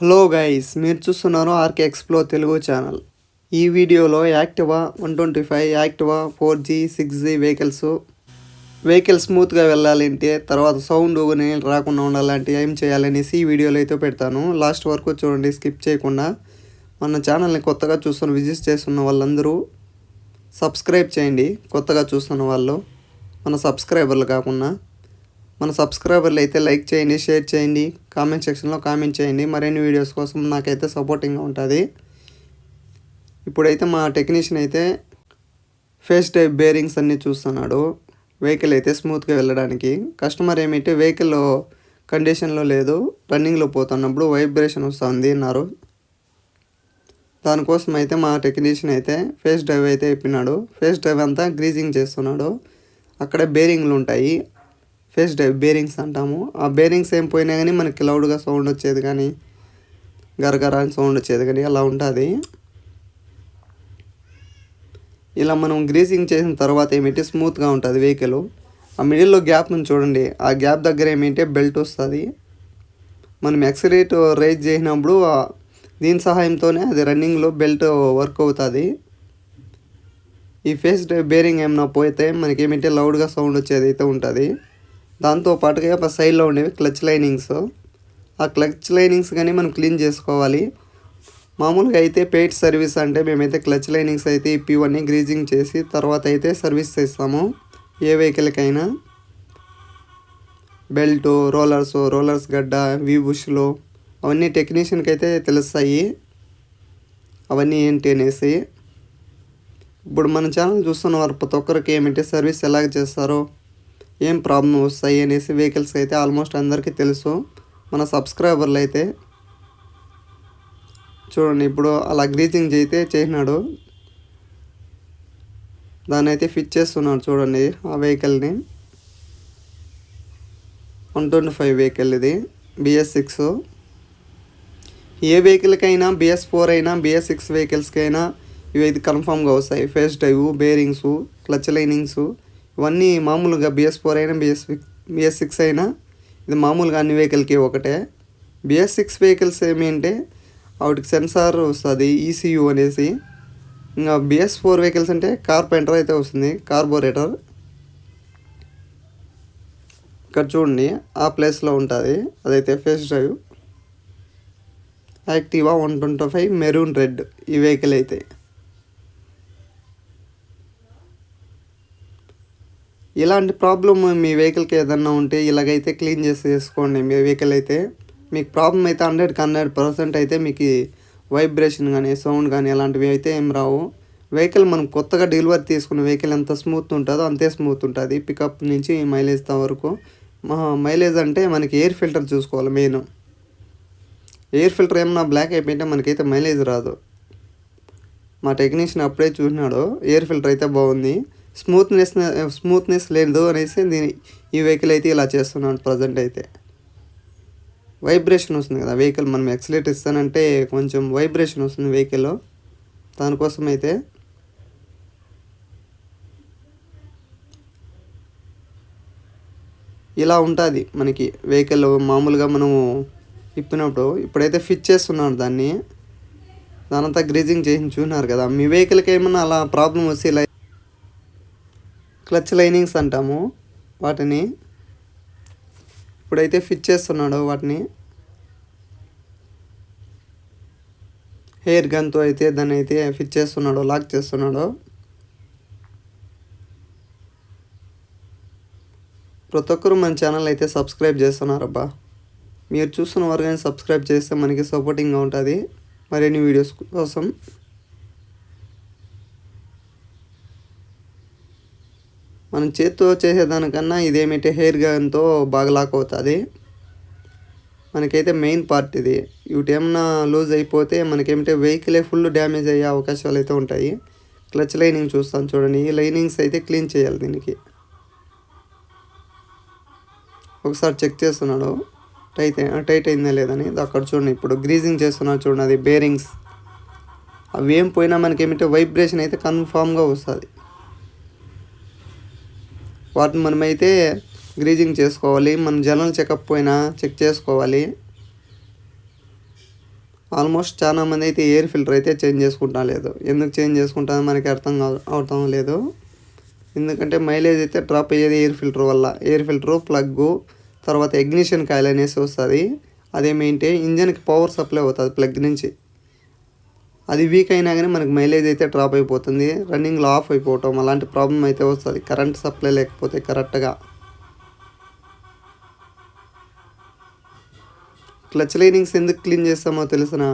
Hello guys మీరు చూస్తున్నారు RK ఎక్స్ప్లో Telugu channel. ఈ వీడియోలో Activa one twenty five Activa four G six G vehicles. Vehicle స్మూత్గా వెళ్ళాలంటే తర్వాత సౌండ్ రాకుండా ఉండాలంటే ఏం చేయాలనేసి ఈ వీడియోలో అయితే పెడతాను. లాస్ట్ వరకు చూడండి స్కిప్ చేయకుండా. మన ఛానల్ని కొత్తగా చూస్తున్న విజిట్ చేస్తున్న వాళ్ళందరూ సబ్స్క్రైబ్ చేయండి. కొత్తగా చూస్తున్న వాళ్ళు మన సబ్స్క్రైబర్లు కాకుండా. మన సబ్స్క్రైబర్లు అయితే లైక్ చేయండి షేర్ చేయండి కామెంట్ సెక్షన్లో కామెంట్ చేయండి. మరిన్ని వీడియోస్ కోసం నాకైతే సపోర్టింగ్గా ఉంటుంది. ఇప్పుడైతే మా టెక్నీషియన్ అయితే ఫేస్ టైప్ బేరింగ్స్ అన్నీ చూస్తున్నాడు. వెహికల్ అయితే స్మూత్గా వెళ్ళడానికి. కస్టమర్ ఏమిటి వెహికల్ కండిషన్లో లేదు రన్నింగ్లో పోతున్నప్పుడు వైబ్రేషన్ వస్తుంది అన్నారు. దానికోసం అయితే మా టెక్నీషియన్ అయితే ఫేస్ డ్రైవ్ అయితే ఇప్పినాడు. ఫేస్ డ్రైవ్ అంతా గ్రీజింగ్ చేస్తున్నాడు. అక్కడ బేరింగ్లు ఉంటాయి. ఫేస్ డ్రైవ్ బేరింగ్స్ అంటాము. ఆ బేరింగ్స్ ఏం పోయినా కానీ మనకి లౌడ్గా సౌండ్ వచ్చేది కానీ గరగర అని సౌండ్ వచ్చేది కానీ అలా ఉంటుంది. ఇలా మనం గ్రీజింగ్ చేసిన తర్వాత ఏమిటి? స్మూత్గా ఉంటుంది వెహికల్ ఆ మిడిల్లో గ్యాప్ నుంచి చూడండి. ఆ గ్యాప్ దగ్గర ఏమిటి? బెల్ట్ వస్తుంది. మనం ఎక్సరేట్ రైజ్ చేసినప్పుడు దీని సహాయంతోనే అది రన్నింగ్లో బెల్ట్ వర్క్ అవుతుంది. ఈ ఫేస్ బేరింగ్ ఏమైనా పోతే మనకి ఏమిటి? లౌడ్గా సౌండ్ వచ్చేది అయితే ఉంటుంది. దాంతో పాటుగా సైడ్లో ఉండేవి క్లచ్ లైనింగ్స్ ఆ క్లచ్ లైనింగ్స్ కానీ మనం క్లీన్ చేసుకోవాలి. మామూలుగా అయితే పెయిడ్ సర్వీస్ అంటే మేమైతే క్లచ్ లైనింగ్స్ అయితే ఇప్పివన్నీ గ్రీజింగ్ చేసి తర్వాత అయితే సర్వీస్ చేస్తాము. ఏ వెహికల్కైనా బెల్ట్ రోలర్స్ రోలర్స్ గడ్డ వీ బుష్లు అవన్నీ టెక్నీషియన్కి అయితే తెలుస్తాయి. అవన్నీ ఏంటి అనేసి ఇప్పుడు మన ఛానల్ చూస్తున్న వారు ప్రతి ఒక్కరికి ఏమిటి సర్వీస్ ఎలాగ చేస్తారో ఏం ప్రాబ్లం వస్తాయి అనేసి వెహికల్స్ అయితే ఆల్మోస్ట్ అందరికీ తెలుసు. మన సబ్స్క్రైబర్లు అయితే చూడండి ఇప్పుడు అలా గ్రీజింగ్ అయితే చేసినాడు. దాన్ని అయితే ఫిట్ చేస్తున్నాడు చూడండి ఆ వెహికల్ని. వన్ ట్వంటీ ఫైవ్ వెహికల్ ఇది బిఎస్ సిక్స్. ఏ వెహికల్కైనా బిఎస్ ఫోర్ అయినా బిఎస్ సిక్స్ వెహికల్స్కైనా ఇవి అయితే కన్ఫామ్గా వస్తాయి. Face drive bearings clutch linings ఇవన్నీ మామూలుగా బిఎస్ ఫోర్ అయినా బిఎస్ బిఎస్ సిక్స్ అయినా ఇది మామూలుగా అన్ని వెహికల్కి ఒకటే. బిఎస్ సిక్స్ వెహికల్స్ ఏమి అంటే వాటికి సెన్సార్ వస్తుంది ఈసీయూ అనేసి. ఇంకా బిఎస్ ఫోర్ వెహికల్స్ అంటే కార్పెంటర్ అయితే వస్తుంది కార్బోరేటర్ ఇక్కడ చూడండి ఆ ప్లేస్లో ఉంటుంది. అదైతే face drive Activa one twenty five maroon red ఈ వెహికల్ అయితే. ఇలాంటి ప్రాబ్లమ్ మీ వెహికల్కి ఏదన్నా ఉంటే ఇలాగైతే క్లీన్ చేసి చేసుకోండి మీ వెహికల్ అయితే మీకు ప్రాబ్లం అయితే హండ్రెడ్కి హండ్రెడ్ పర్సెంట్ అయితే మీకు వైబ్రేషన్ కానీ సౌండ్ కానీ అలాంటివి అయితే ఏం రావు. వెహికల్ మనం కొత్తగా డెలివరీ తీసుకున్న వెహికల్ ఎంత స్మూత్ ఉంటుందో అంతే స్మూత్ ఉంటుంది. పికప్ నుంచి మైలేజ్ వరకు. మైలేజ్ అంటే మనకి ఎయిర్ ఫిల్టర్ చూసుకోవాలి మెయిన్ ఎయిర్ ఫిల్టర్ ఏమన్నా బ్లాక్ అయిపోయింటే మనకైతే మైలేజ్ రాదు. మా టెక్నీషియన్ అప్పుడే చూసినాడు ఎయిర్ ఫిల్టర్ అయితే బాగుంది. స్మూత్నెస్ స్మూత్నెస్ లేదు అనేసి దీని ఈ వెహికల్ అయితే ఇలా చేస్తున్నాడు ప్రజెంట్ అయితే. వైబ్రేషన్ వస్తుంది కదా వెహికల్ మనం ఎక్సలేట్ ఇస్తానంటే కొంచెం వైబ్రేషన్ వస్తుంది వెహికల్ దానికోసం అయితే ఇలా ఉంటుంది మనకి వెహికల్. మామూలుగా మనము ఇప్పినప్పుడు ఇప్పుడైతే ఫిట్ చేస్తున్నాడు దాన్ని. దానంతా గ్రీజింగ్ చేసి చూసినారు కదా. మీ వెహికల్కి ఏమన్నా అలా ప్రాబ్లం వస్తే ఇలా క్లచ్ లైనింగ్స్ అంటాము వాటిని. ఇప్పుడైతే ఫిట్ చేస్తున్నాడు వాటిని. హెయిర్ గన్తో అయితే దాన్ని అయితే ఫిట్ చేస్తున్నాడు లాక్ చేస్తున్నాడు. ప్రతి ఒక్కరు మన ఛానల్ అయితే సబ్స్క్రైబ్ చేస్తున్నారబ్బా. మీరు చూస్తున్న వారు కానీ సబ్స్క్రైబ్ చేస్తే మనకి సపోర్టింగ్గా ఉంటుంది. మరిన్ని వీడియోస్ కోసం మనం చేత్తో చేసేదానికన్నా ఇదేమిటి హెయిర్ గన్తో బాగా లాక్ అవుతుంది మనకైతే మెయిన్ పార్ట్ ఇది. ఇవి ఏమన్నా లూజ్ అయిపోతే మనకేమిటే వెహికలే ఫుల్ డ్యామేజ్ అయ్యే అవకాశాలు అయితే ఉంటాయి. క్లచ్ లైనింగ్ చూస్తాను చూడండి. ఈ లైనింగ్స్ అయితే క్లీన్ చేయాలి దీనికి. ఒకసారి చెక్ చేస్తున్నాడు. టైట్ టైట్ అయిందా లేదని అక్కడ చూడండి. ఇప్పుడు గ్రీజింగ్ చేస్తున్నాడు చూడండి. అది బేరింగ్స్. అవి ఏం పోయినా మనకి వైబ్రేషన్ అయితే కన్ఫామ్గా వస్తుంది. వాటిని మనమైతే గ్రీజింగ్ చేసుకోవాలి మనం జనరల్ చెకప్ పోయినా చెక్ చేసుకోవాలి. ఆల్మోస్ట్ చాలా మంది అయితే ఎయిర్ ఫిల్టర్ అయితే చేంజ్ చేసుకుంటా లేదు. ఎందుకు చేంజ్ చేసుకుంటా మనకి అర్థం అవటం లేదు. ఎందుకంటే మైలేజ్ అయితే డ్రాప్ అయ్యేది ఎయిర్ ఫిల్టర్ వల్ల. ఎయిర్ ఫిల్టరు ప్లగ్గు తర్వాత ఎగ్నిషన్ కాయిల్ అనేసి వస్తుంది. అదేమేంటి ఇంజన్కి పవర్ సప్లై అవుతుంది ప్లగ్ నుంచి. అది వీక్ అయినా కానీ మనకి మైలేజ్ అయితే డ్రాప్ అయిపోతుంది. రన్నింగ్లో ఆఫ్ అయిపోవటం అలాంటి ప్రాబ్లం అయితే వస్తుంది. కరెంట్ సప్లై లేకపోతే కరెక్ట్గా క్లచ్ లైనింగ్స్ ఎందుకు క్లీన్ చేస్తామో తెలిసిన?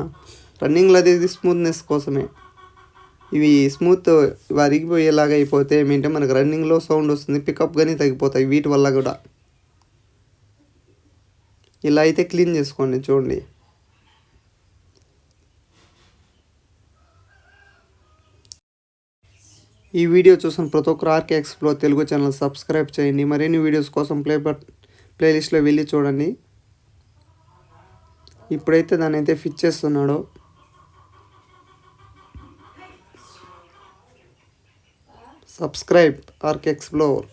రన్నింగ్లో అది స్మూత్నెస్ కోసమే. ఇవి స్మూత్ ఇవి అరిగిపోయేలాగా అయిపోతే ఏమంటే మనకు రన్నింగ్లో సౌండ్ వస్తుంది పికప్ కానీ తగ్గిపోతాయి వీటి వల్ల కూడా. ఇలా అయితే క్లీన్ చేసుకోండి చూడండి. ఈ వీడియో చూసిన ప్రతి ఒక్కరు ఆర్కే ఎక్స్ప్లో తెలుగు ఛానల్ సబ్స్క్రైబ్ చేయండి. మరిన్ని వీడియోస్ కోసం ప్లే బట్ ప్లేలిస్ట్లో వెళ్ళి చూడండి. ఇప్పుడైతే దాన్ని అయితే ఫిట్ చేస్తున్నాడు. Subscribe RK explore